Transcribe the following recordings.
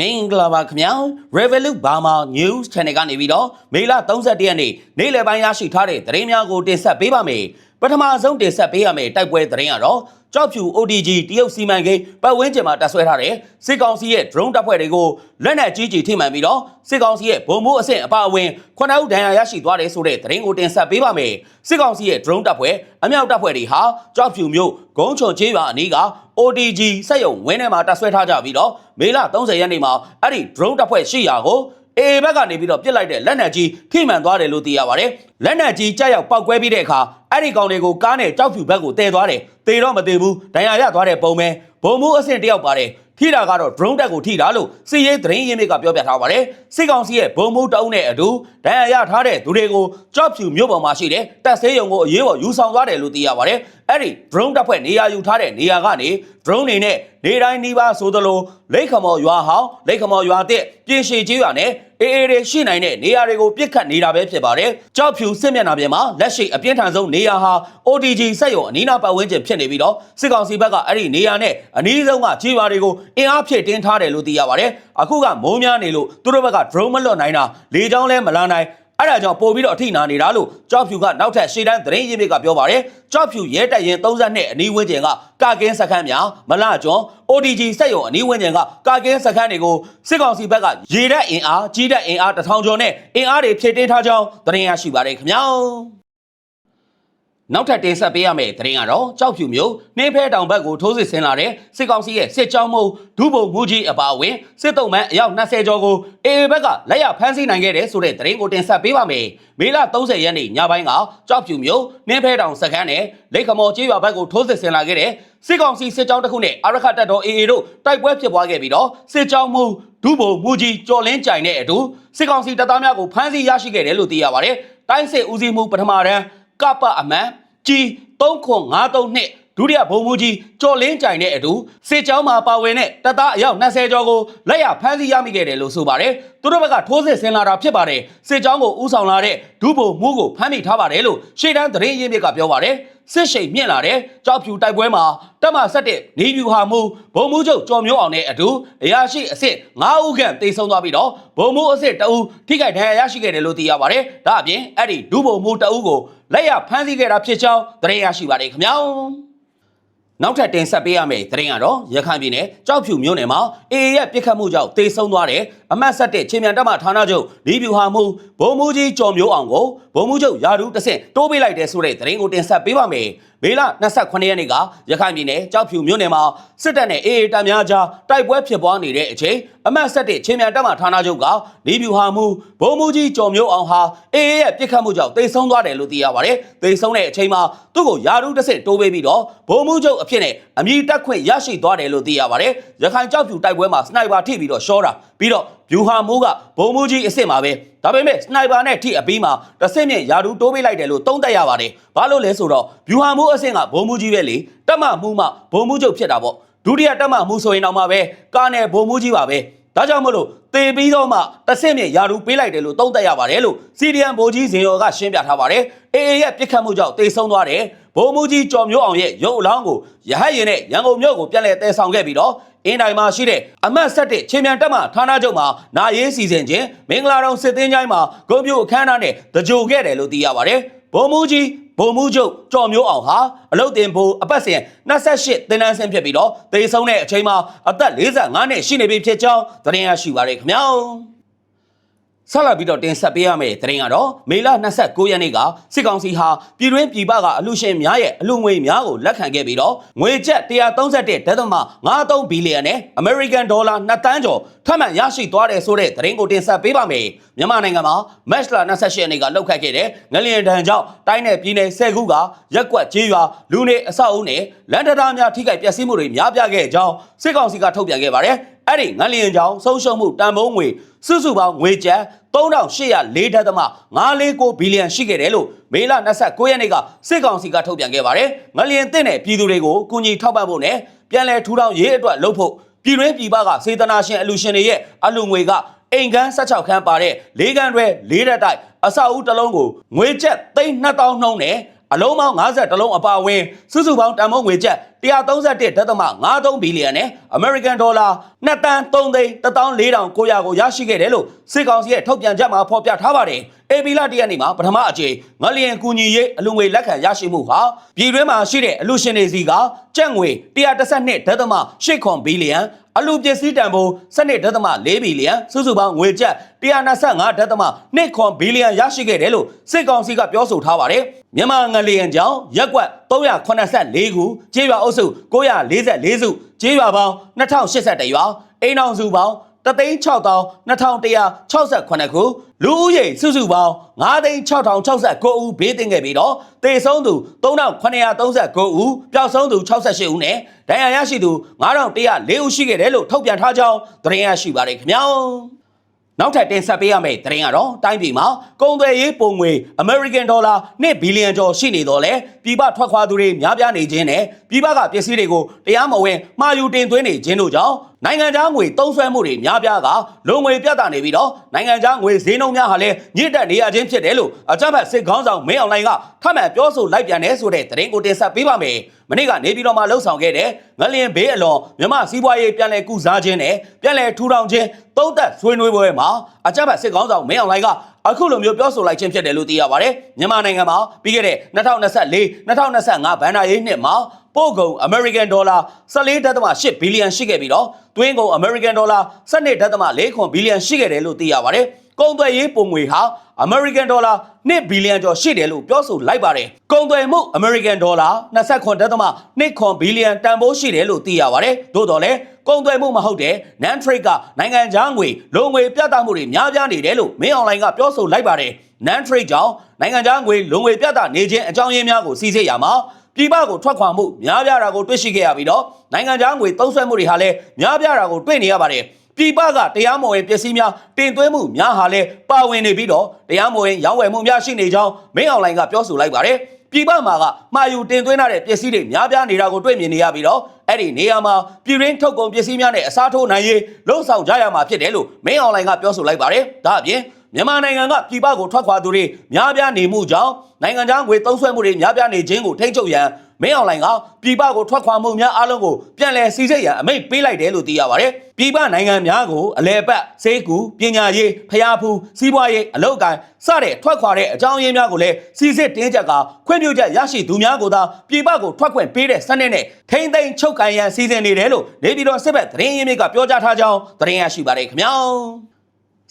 မင်္ဂလာပါခင်ဗျာ Revolut Burma News Channel ကနေပြီးတော့မေလ31ရက်နေ့နေ့လယ်ပိုင်းရရှိထားတဲ့သတင်းများကိုတင်ဆက်ပေးပါမယ် ပထမဆုံးတင်ဆက်ပေးရမယ့်တိုက်ပွဲသတင်းကတော့ကြောက်ဖြူ ODG တရုတ်စီမံကိန်းပတ်ဝန်းကျင်မှာတပ်ဆွဲထားတဲ့စစ်ကောင်စီရဲ့ drone တပ်ဖွဲ့တွေကိုလက်နက်ကြီးကြီးထိမှန်ပြီးတော့စစ်ကောင်စီရဲ့ဗုံမိုးအဆင့်အပါအဝင်ခုနှစ်ဦးဒဏ်ရာရရှိသွားတယ်ဆိုတဲ့သတင်းကိုတင်ဆက်ပေးပါမယ်စစ်ကောင်စီရဲ့ drone တပ်ဖွဲ့အမြောက်တပ်ဖွဲ့တွေဟာကြောက်ဖြူမြို့ဂုံးချွန်ကျေးရွာအနီးက ODG စက်ရုံဝင်းထဲမှာတပ်ဆွဲထားကြပြီးတော့မေလ30ရက်နေ့မှာအဲ့ဒီ drone တပ်ဖွဲ့ရှိရာကို အေဘက်ကနေပြီးတော့ပြစ်လိုက်တဲ့လက်နက်ကြီးထိမှန်သွားတယ်လို့သိရပါတယ်။လက်နက်ကြီးကြောက်ရောက်ပောက်ကွဲပြီးတဲ့အခါအဲ့ဒီကောင်တွေကိုကားနဲ့ကြောက်ဖြူဘက်ကိုတည်သွားတယ်။တည်တော့မတည်ဘူး။ဒဏ်ရာရသွားတဲ့ပုံပဲ။ဘုံမှုအဆင့်တယောက်ပါတယ်။ထိတာကတော့ drone တက်ကိုထိတာလို့စီရေးသတင်းရင်းမြစ်ကပြောပြထားပါတယ်။စစ်ကောင်စီရဲ့ဘုံမှုတောင်းတဲ့အတူဒဏ်ရာရထားတဲ့သူတွေကိုကြောက်ဖြူမြို့ပေါ်မှာရှိတဲ့တပ်ဆေးရုံကိုအရေးပေါ်ယူဆောင်သွားတယ်လို့သိရပါတယ်။အဲ့ဒီ drone တပ်ဖွဲ့နေရာယူထားတဲ့နေရာကနေ drone နေနဲ့နေတိုင်းနှီးပါဆိုသလိုလိတ်ခမော်ရွာဟောင်းလိတ်ခမော်ရွာတဲ့ပြင်ရှည်ကြီးရွာနဲ့အေးအေးတွေရှိနိုင်တဲ့နေရာတွေကိုပြစ်ခတ်နေတာပဲဖြစ်ပါတယ်။ကြောက်ဖြူစစ်မျက်နှာပြင်မှာလက်ရှိအပြင်းထန်ဆုံးနေရာဟာ ODG စက်ရုံအနီးနားပတ်ဝန်းကျင်ဖြစ်နေပြီးတော့စစ်ကောင်စီဘက်ကအဲ့ဒီနေရာနဲ့အနီးဆုံးကကြီးရွာတွေကိုအင်အားဖြည့်တင်းထားတယ်လို့သိရပါတယ်။အခုကမိုးများနေလို့သူတို့ဘက်က drone မလွတ်နိုင်တာလေကြောင်းလဲမလာနိုင် အဲ့ဒါကြောင့်ပို့ပြီးတော့အထိနာနေတာလို့ကြောက်ဖြူကနောက်ထပ်ရှေ့တန်းသတင်းရင်းမြစ်ကပြောပါတယ်ကြောက်ဖြူရဲတပ်ရင်32အနီးဝန်းကျင်ကကာကင်းစခန်းများမလကျွန်း ODG စက်ရုံအနီးဝန်းကျင်ကကာကင်းစခန်းတွေကိုစစ်ကောင်စီဘက်ကရေတပ်အင်အားကြီးတပ်အင်အားတစ်ထောင်ကျော်နဲ့အင်အားတွေဖြည့်တင်းထားကြောင်းသတင်းရရှိပါတယ်ခင်ဗျာ နောက်ထပ်တင်ဆက်ပေးရမယ့်သတင်းကတော့ကြောက်ဖြူမျိုးနှင်းဖဲတောင်ဘက်ကိုထိုးစစ်ဆင်လာတဲ့စစ်ကောင်စီရဲ့စစ်ကြောင်းမှုဒုဗိုလ်မှူးကြီးအပါအဝင်စစ်တုံးမန်းအယောက်20ကျော်ကိုအေအေဘက်ကလက်ရဖမ်းဆီးနိုင်ခဲ့တဲ့ဆိုတဲ့သတင်းကိုတင်ဆက်ပေးပါမယ်။မေလ30ရက်နေ့ညပိုင်းကကြောက်ဖြူမျိုးနှင်းဖဲတောင်စခန်းနဲ့လိတ်ခမော်ကျေးရွာဘက်ကိုထိုးစစ်ဆင်လာခဲ့တဲ့စစ်ကောင်စီစစ်ကြောင်းတစ်ခုနဲ့အာရခတပ်တော်အေအေတို့တိုက်ပွဲဖြစ်ပွားခဲ့ပြီးတော့စစ်ကြောင်းမှုဒုဗိုလ်မှူးကြီးကျော်လင်းကြိုင်တဲ့အတူစစ်ကောင်စီတပ်သားများကိုဖမ်းဆီးရရှိခဲ့တယ်လို့သိရပါတယ်။တိုင်းစစ်ဦးစီးမှုပထမတန်း ကပအမန်ကြီး3953နှစ်ဒုတိယဘုံမူကြီးကျော်လင်းကြိုင်တဲ့အတူစစ်ကြောင်းမှာပါဝင်တဲ့တပ်သားအယောက်20ကျော်ကိုလက်ရဖမ်းဆီးရမိခဲ့တယ်လို့ဆိုပါတယ်။သူတို့ဘက်ကထိုးစစ်ဆင်လာတာဖြစ်ပါတယ်။စစ်ကြောင်းကိုဥဆောင်လာတဲ့ဒုဗိုလ်မှုကိုဖမ်းမိထားပါတယ်လို့ရှေ့တန်းသတင်းရင်းမြစ်ကပြောပါတယ်။စစ်ရှိန်မြင့်လာတဲ့ကြောက်ဖြူတိုက်ပွဲမှာတပ်မဆက်တဲ့နေပြူဟာမှုဘုံမှုချုပ်ကျော်မျိုးအောင်နဲ့အတူအရာရှိအစ်စ်9ဦးခန့်တေဆုံးသွားပြီးတော့ဘုံမှုအစ်စ်တအူးထိခိုက်ဒဏ်ရာရရှိခဲ့တယ်လို့သိရပါတယ်။ဒါအပြင်အဲ့ဒီဒုဗိုလ်မှုတအူးကို လက်ရဖမ်းဆီးခဲ့တာဖြစ်ကြောင်းသတင်းရရှိပါတယ်ခင်ဗျာ။နောက်ထပ်တင်ဆက်ပေးရမယ့်သတင်းကတော့ရခိုင်ပြည်နယ်ကြောက်ဖြူမြို့နယ်မှာအေအေရဲ့ပြစ်ခတ်မှုကြောင့်တေဆုံးသွားတဲ့အမတ်ဆက်တဲ့ချင်းမြန်တပ်မဌာနချုပ်လီပြူဟာမှုဘုံမူကြီးကျော်မျိုးအောင်ကိုဘုံမူချုပ်ယာဒူးတဆင့်တိုးပေးလိုက်တဲ့ဆိုတဲ့သတင်းကိုတင်ဆက်ပေးပါမယ်။မေလ28ရက်နေ့ကရခိုင်ပြည်နယ်ကြောက်ဖြူမြို့နယ်မှာစစ်တပ်နဲ့အေအေတပ်များကြားတိုက်ပွဲဖြစ်ပွားနေတဲ့အချိန်အမတ်ဆက်တဲ့ချင်းမြန်တပ်မဌာနချုပ်ကလီပြူဟာမှုဘုံမူကြီးကျော်မျိုးအောင်ဟာအေအေရဲ့ပြစ်ခတ်မှုကြောင့်တေဆုံးသွားတယ်လို့သိရပါတယ်။တေဆုံးတဲ့အချိန်မှာသူ့ကိုယာဒူးတဆင့်တိုးပေးပြီးတော့ဘုံမူချုပ်အဖြစ်နဲ့အမည်တက်ခွင့်ရရှိသွားတယ်လို့သိရပါတယ်။ရခိုင်ကြောက်ဖြူတိုက်ပွဲမှာစနိုက်ပါထိပြီးတော့ရှောတာပြီးတော့ဗျူဟာမိုးကဘုံမူကြီးအစ်စ်မှာပဲဒါပေမဲ့စနိုက်ပါနဲ့ထိအပြီးမှာတစ်ဆင့်မြင့်ယာဒူးတိုးပေးလိုက်တယ်လို့သုံးသပ်ရပါတယ်။ဘာလို့လဲဆိုတော့ဗျူဟာမိုးအစ်စ်ကဘုံမူကြီးပဲလေတက်မှမှုမှဘုံမူချုပ်ဖြစ်တာပေါ့ဒုတိယတက်မှမှုဆိုရင်တော့မှပဲကားနဲ့ဘုံမူကြီးပါပဲဒါကြောင့်မလို့တေပြီးတော့မှတစ်ဆင့်မြင့်ယာဒူးပေးလိုက်တယ်လို့သုံးသပ်ရပါတယ်လို့စီဒီအမ်ဘိုကြီးဇင်ရော်ကရှင်းပြထားပါတယ်။အေအေရဲ့ပြစ်ခတ်မှုကြောင့်တေဆုံးသွားတယ် ဘုံမူကြီးကျော်မျိုးအောင်ရဲ့ရုပ်အလောင်းကိုရဟတ်ရင်နဲ့ရန်ကုန်မြို့ကိုပြန်လည်တည်ဆောင်ခဲ့ပြီးတော့အင်းတိုင်းမှာရှိတဲ့အမတ်ဆက်တဲ့ချင်းမြန်တက်မှဌာနချုပ်မှာနာရေးစီစဉ်ခြင်းမင်္ဂလာတော်စစ်သင်းချိုင်းမှာဂုံပြိုအခမ်းအနားနဲ့တကြိုခဲ့တယ်လို့သိရပါတယ်။ဘုံမူကြီးဘုံမူချုပ်ကျော်မျိုးအောင်ဟာအလုတ်တင်ဖို့အပတ်စဉ်28တင်နန်းဆင်းဖြစ်ပြီးတော့တေဆုံးတဲ့အချိန်မှာအသက်45နှစ်ရှိနေပြီဖြစ်ကြောင်းသတင်းရရှိပါရခင်ဗျာ။ ဆက်လက်ပြီးတော့တင်ဆက်ပေးရမယ့်သတင်းကတော့မေလ29ရက်နေ့ကစစ်ကောင်စီဟာပြည်တွင်းပြည်ပကအလူရှင်များရဲ့အလူငွေများကိုလက်ခံခဲ့ပြီးတော့ငွေကျပ်131.53ဘီလီယံနဲ့ American Dollar 2တန်းကျော်ထပ်မံရရှိသွားတယ်ဆိုတဲ့သတင်းကိုတင်ဆက်ပေးပါမယ်။မြန်မာနိုင်ငံမှာ Match လ28ရက်နေ့ကလှုပ်ခတ်ခဲ့တဲ့ငလျင်တန်ကြောင့်တိုင်းနယ်ပြည်နယ်10ခုကရက်ကွက်ကျေးရွာလူနေအဆောက်အဦနဲ့လန်ဒတာများထိခိုက်ပျက်စီးမှုတွေများပြားခဲ့ကြောင်းစစ်ကောင်စီကထုတ်ပြန်ခဲ့ပါတယ်။ အဲ့ဒီငလျင်ကြောင့်ဆုံးရှုံးမှုတန်ဖိုးငွေစုစုပေါင်းငွေကျပ်3804ဒသမ949ဘီလီယံရှိခဲ့တယ်လို့မေလ29ရက်နေ့ကစစ်ကောင်စီကထုတ်ပြန်ခဲ့ပါတယ်။ငလျင်တဲ့တဲ့ပြည်သူတွေကိုကူညီထောက်ပံ့ဖို့နဲ့ပြန်လည်ထူထောင်ရေးအတွက်လုပ်ဖို့ပြည်တွင်းပြည်ပကစေတနာရှင်အလူရှင်တွေရဲ့အလူငွေကအိမ်ခန်း16ခန်းပါတဲ့၄ခန်းတွဲ၄ရက်တိုက်အဆောက်အဦတစ်လုံးကိုငွေကျပ်သိန်း2000နှုန်းနဲ့ အလုံးပေါင်း50လုံးအပါအဝင်စုစုပေါင်းတန်ဖိုးငွေကျပ်131.53ဘီလီယံနဲ့ American Dollar 2တန်း3သိန်း14900ကိုရရှိခဲ့တယ်လို့စစ်ကောင်စီရဲ့ထုတ်ပြန်ချက်မှာဖော်ပြထားပါတယ်။ AB လတရက်နေ့မှာပထမအကြိမ်ငလျင်ကူညီရေးအလူငွေလက်ခံရရှိမှုဟာပြည်တွင်းမှာရှိတဲ့အလူရှင်တွေစီကကျပ်ငွေ112.8ဘီလီယံ အလူပစ္စည်းတန်ဖိုး12.4ဘီလီယံစုစုပေါင်းငွေကျပ်125.2ဘီလီယံရရှိခဲ့တယ်လို့စစ်ကောင်စီကပြောဆိုထားပါတယ်။မြန်မာငလျင်ကြောင့်ရက်ကွက်384ခုကျေးရွာအုပ်စု944စုကျေးရွာပေါင်း2081ရွာအိမ်အောင်စုပေါင်း 3,600,2168ခုလူဦးရေစုစုပေါင်း9,6,069ဦးဘေးတင်ခဲ့ပြီးတော့တေဆုံးသူ3,939ဦးပျောက်ဆုံးသူ68ဦးနဲ့ဒဏ်ရာရရှိသူ9,104ဦးရှိခဲ့တယ်လို့ထုတ်ပြန်ထားကြောင်းသတင်းရရှိပါတယ်ခင်ဗျာနောက်ထပ်တင်ဆက်ပေးရမယ့်သတင်းကတော့တိုင်းပြည်မှာကုန်သွယ်ရေးပုံငွေ American Dollar 1ဘီလီယံကျော်ရှိနေတော့လေပြည်ပထွက်ခွာသူတွေများပြားနေခြင်းနဲ့ပြည်ပကပစ္စည်းတွေကိုတရားမဝင်မှာယူတင်သွင်းနေခြင်းတို့ကြောင့် နိုင်ငံခြားငွေတုံးဆွဲမှုတွေများပြားကလုံငွေပြတ်တာနေပြီးတော့နိုင်ငံခြားငွေဈေးနှုန်းများဟာလည်းညစ်တက်နေရခြင်းဖြစ်တယ်လို့အကြမ်းဖက်စစ်ခေါင်းဆောင်မင်းအောင်လှိုင်ကထပ်မံပြောဆိုလိုက်ပြန်တယ်ဆိုတဲ့သတင်းကိုတင်ဆက်ပေးပါမယ်။မနေ့ကနေပြည်တော်မှာလှုပ်ဆောင်ခဲ့တဲ့ငလျင်ဘေးအလွန်မြမစီးပွားရေးပြန်လည်ကုစားခြင်းနဲ့ပြန်လည်ထူထောင်ခြင်းသုံးသက်ဆွေးနွေးပွဲမှာအကြမ်းဖက်စစ်ခေါင်းဆောင်မင်းအောင်လှိုင်ကအခုလိုမျိုးပြောဆိုလိုက်ခြင်းဖြစ်တယ်လို့သိရပါတယ်။မြန်မာနိုင်ငံမှာပြီးခဲ့တဲ့2024 2025ဘဏ္ဍာရေးနှစ်မှာ ပို့ကုန် American Dollar 14.8ဘီလီယံရှိခဲ့ပြီးတော့တွင်းကုန် American Dollar 12.4ဘီလီယံရှိခဲ့တယ်လို့သိရပါတယ်။ကုန်သွယ်ရေးပုံငွေဟာ American Dollar 1ဘီလီယံကျော်ရှိတယ်လို့ပြောဆိုလိုက်ပါတယ်။ကုန်သွယ်မှု American Dollar 29.2ဘီလီယံတန်ဖိုးရှိတယ်လို့သိရပါတယ်။သို့တော်လည်းကုန်သွယ်မှုမဟုတ်တဲ့ non trade ကနိုင်ငံခြားငွေလုံငွေပြတ်တောက်မှုတွေများပြားနေတယ်လို့မင်းအွန်လိုင်းကပြောဆိုလိုက်ပါတယ်။ non trade ကြောင့်နိုင်ငံခြားငွေလုံငွေပြတ်တာနေခြင်းအကြောင်းရင်းများကိုစီစစ်ရမှာ ပြည်ပကိုထွက်ခွာမှုများပြားတာကိုတွေ့ရှိခဲ့ရပြီးတော့နိုင်ငံခြားငွေသုံးစွဲမှုတွေဟာလည်းများပြားတာကိုတွေ့နေရပါတယ်။ပြည်ပကတရားမဝင်ပစ္စည်းများတင်သွင်းမှုများဟာလည်းပါဝင်နေပြီးတော့တရားမဝင်ရောင်းဝယ်မှုများရှိနေကြောင်းမင်းအွန်လိုင်းကပြောဆိုလိုက်ပါတယ်။ပြည်ပမှာကမှာယူတင်သွင်းထားတဲ့ပစ္စည်းတွေများပြားနေတာကိုတွေ့မြင်နေရပြီးတော့အဲ့ဒီနေရာမှာပြည်ရင်းထုတ်ကုန်ပစ္စည်းများနဲ့အစားထိုးနိုင်ရေးလှုံ့ဆော်ကြရမှာဖြစ်တယ်လို့မင်းအွန်လိုင်းကပြောဆိုလိုက်ပါတယ်။ဒါအပြင် မြန်မာနိုင်ငံကပြည်ပကိုထွက်ခွာသူတွေများပြားနေမှုကြောင့်နိုင်ငံခြားငွေသုံးစွဲမှုတွေများပြားနေခြင်းကိုထိန်းချုပ်ရန်မင်းအွန်လိုင်းကပြည်ပကိုထွက်ခွာမှုများအားလုံးကိုပြန်လည်စီစစ်ရန်အမိန့်ပေးလိုက်တယ်လို့သိရပါတယ်။ပြည်ပနိုင်ငံများကိုအလဲပတ်စေးကူပညာရေးဖျားဖူးစီးပွားရေးအလုပ်အကိုင်စတဲ့ထွက်ခွာတဲ့အကြောင်းရင်းများကိုလည်းစီစစ်တင်းကြပ်ကခွင့်ပြုချက်ရရှိသူများကိုသာပြည်ပကိုထွက်ခွင့်ပေးတဲ့စနစ်နဲ့ထိမ့်သိမ်းချုပ်ကန်ရန်စီစဉ်နေတယ်လို့နေပြည်တော်စစ်ဘက်သတင်းရင်းမြစ်ကပြောကြားထားကြောင်းသတင်းရရှိပါတယ်ခင်ဗျာ။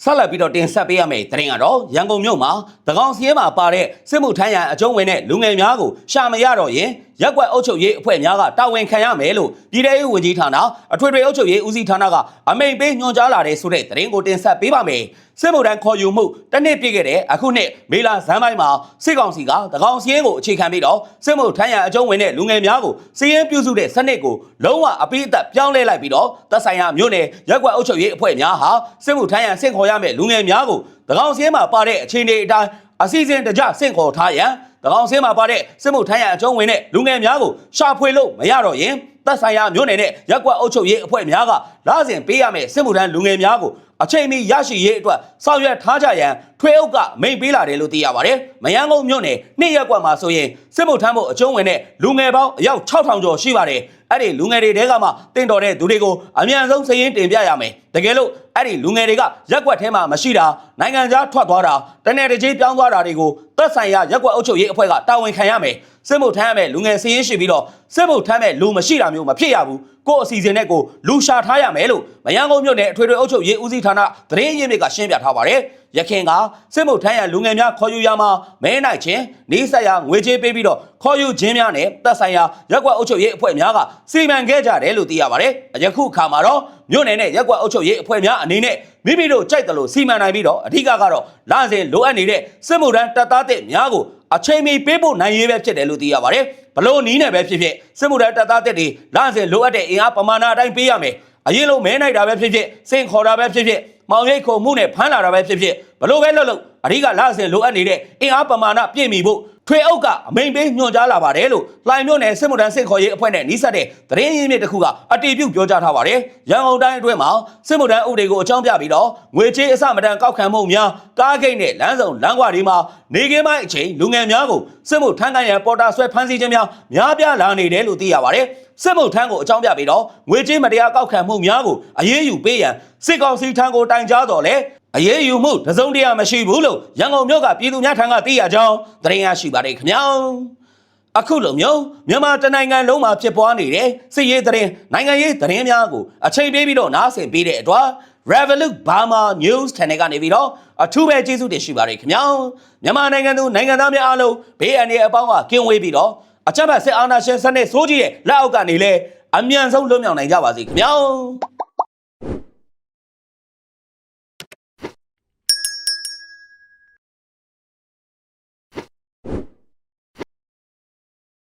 ဆက်လက်ပြီးတော့တင်ဆက်ပေးရမယ့်သတင်းကတော့ရန်ကုန်မြို့မှာသကောင်စီရဲမှာပါတဲ့စစ်မှုထမ်းရန်အကျုံးဝင်တဲ့လူငယ်များကိုရှာမရတော့ရင် ရက်ကွက်အုပ်ချုပ်ရေးအဖွဲ့များကတာဝန်ခံရမယ်လို့ပြည်ထောင်ရေးဝန်ကြီးဌာနအထွေထွေအုပ်ချုပ်ရေးဦးစီးဌာနကအမိန့်ပေးညွှန်ကြားလာတဲ့ဆိုတဲ့သတင်းကိုတင်ဆက်ပေးပါမယ်စစ်မှုထမ်းခေါ်ယူမှုတစ်နှစ်ပြည့်ခဲ့တဲ့အခုနှစ်မေလဇန်ပိုင်းမှာစစ်ကောင်စီကသကောင်စီရဲကိုအခြေခံပြီးတော့စစ်မှုထမ်းရန်အကျုံးဝင်တဲ့လူငယ်များကိုစီးရင်ပြုစုတဲ့စနစ်ကိုလုံးဝအပိအသက်ပြောင်းလဲလိုက်ပြီးတော့သက်ဆိုင်ရာမြို့နယ်ရက်ကွက်အုပ်ချုပ်ရေးအဖွဲ့များဟာစစ်မှုထမ်းရန်ဆင့်ခေါ်ရမယ့်လူငယ်များကိုသကောင်စီရဲမှာပါတဲ့အခြေအနေအတိုင်းအစီအစဉ်တကြဆင့်ခေါ်ထားရန်တကော င်စင်းမှာပါတဲ့စစ်မှုထမ်းရန်အကျုံးဝင်တဲ့လူငယ်များကိုရှာဖွေလို့မရတော့ရင်သက်ဆိုင်ရာမြို့နယ်နဲ့ရက်ကွက်အုပ်ချုပ်ရေးအဖွဲ့များကလာစဉ်ပေးရမယ့်စစ်မှုထမ်းလူငယ်များကိုအချိန်မီရရှိရေးအတွက်ဆောင်ရွက်ထားကြရန်ထွေအုပ်ကမိန့်ပေးလာတယ်လို့သိရပါတယ်။မယန်းကုန်းမြို့နယ်နှစ်ရက်ကွက်မှာဆိုရင်စစ်မှုထမ်းဖို့အကျုံးဝင်တဲ့လူငယ်ပေါင်းအယောက်6000ကျော်ရှိပါတယ်။ အဲ့ဒီလူငယ်တွေတဲကမှတင့်တော်တဲ့သူတွေကိုအမြန်ဆုံးစည်ရင်းတင်ပြရမယ်။တကယ်လို့အဲ့ဒီလူငယ်တွေကရက်ကွက်ထဲမှာမရှိတာနိုင်ငံခြားထွက်သွားတာတနေ့တစ်ချိန်ပြောင်းသွားတာတွေကိုသက်ဆိုင်ရာရက်ကွက်အုပ်ချုပ်ရေးအဖွဲ့ကတာဝန်ခံရမယ်။စစ်မှုထမ်းရမယ်လူငယ်စည်ရင်းရှိပြီးတော့စစ်မှုထမ်းမဲ့လူမရှိတာမျိုးမဖြစ်ရဘူး။ကိုယ့်အစီအစဉ်နဲ့ကိုလူရှာထားရမယ်လို့မယန်းကုန်းမြို့နယ်အထွေထွေအုပ်ချုပ်ရေးဦးစီးဌာနသတင်းရင်းမြစ်ကရှင်းပြထားပါတယ်။ ရခင်ကစစ်မှုထမ်းရလူငယ်များခေါ်ယူရမှာမဲနိုင်ခြင်းနေဆက်ရငွေကြေးပေးပြီးတော့ခေါ်ယူခြင်းများနဲ့သက်ဆိုင်ရာရက်ကွက်အုပ်ချုပ်ရေးအဖွဲ့များကစီမံခဲ့ကြတယ်လို့သိရပါတယ်။ယခုအခါမှာတော့မြို့နယ်နဲ့ရက်ကွက်အုပ်ချုပ်ရေးအဖွဲ့များအနေနဲ့မိမိတို့ကြိုက်တယ်လို့စီမံနိုင်ပြီးတော့အထူးကတော့လာစဉ်လိုအပ်နေတဲ့စစ်မှုထမ်းတပ်သားတဲ့များကိုအချိန်မီပေးဖို့နိုင်ရေးပဲဖြစ်တယ်လို့သိရပါတယ်။ဘလို့နီးနဲ့ပဲဖြစ်ဖြစ်စစ်မှုထမ်းတပ်သားတဲ့တွေလာစဉ်လိုအပ်တဲ့အင်အားပမာဏအတိုင်းပေးရမယ်။အရင်လိုမဲနိုင်တာပဲဖြစ်ဖြစ်စင်ခေါ်တာပဲဖြစ်ဖြစ် မောင်ရိတ်ခုံမှုနဲ့ဖမ်းလာတာပဲဖြစ်ဖြစ်ဘလို့ပဲလုပ်လို့ အဓိကလဆင်လိုအပ်နေတဲ့အင်အားပမာဏပြည့်မီဖို့ထွေအုပ်ကအမိန်ပေးညွှန်ကြားလာပါတယ်လို့လှိုင်မြို့နယ်စစ်မှုထမ်းစစ်ခေါ်ရေးအဖွဲ့နဲ့နှိစက်တဲ့သတင်းရင်းမြစ်တစ်ခုကအတည်ပြုပြောကြားထားပါတယ်။ရန်ကုန်တိုင်းအတွင်းမှာစစ်မှုထမ်းဥပဒေကိုအကြောင်းပြပြီးတော့ငွေချေးအစမတန်ကောက်ခံမှုများကားဂိတ်နဲ့လမ်းစုံလမ်းကွာတွေမှာနေကင်းပိုင်းအချိန်လူငယ်များကိုစစ်မှုထမ်းခံရန်ပေါ်တာဆွဲဖမ်းဆီးခြင်းများများပြားလာနေတယ်လို့သိရပါတယ်။စစ်မှုထမ်းကိုအကြောင်းပြပြီးတော့ငွေချေးမတရားကောက်ခံမှုများကိုအရေးယူပေးရန်စစ်ကောင်စီထံကိုတိုင်ကြားတော်လဲ အရေးယူမှုတစုံတရာမရှိဘူးလို့ရန်ကုန်မြို့ကပြည်သူများထံကသိရကြောင်းသတင်းရရှိပါတယ်ခင်ဗျာအခုလိုမျိုးမြန်မာတနိုင်ငံလုံးမှာဖြစ်ပွားနေတဲ့စစ်ရေးသတင်းနိုင်ငံရေးသတင်းများကိုအချိန်ပေးပြီးတော့နားဆင်ပေးတဲ့အတွက် Revolut Burma News Channel ကနေပြီးတော့အထူးပဲကျေးဇူးတင်ရှိပါတယ်ခင်ဗျာမြန်မာနိုင်ငံသူနိုင်ငံသားများအားလုံးဘေးအန္တရာယ်အပေါင်းကကင်းဝေးပြီးတော့အကြမ်းဖက်စစ်အာဏာရှင်စနစ်စိုးကြီးရဲ့လက်အောက်ကနေလဲအမြန်ဆုံးလွတ်မြောက်နိုင်ကြပါစေခင်ဗျာ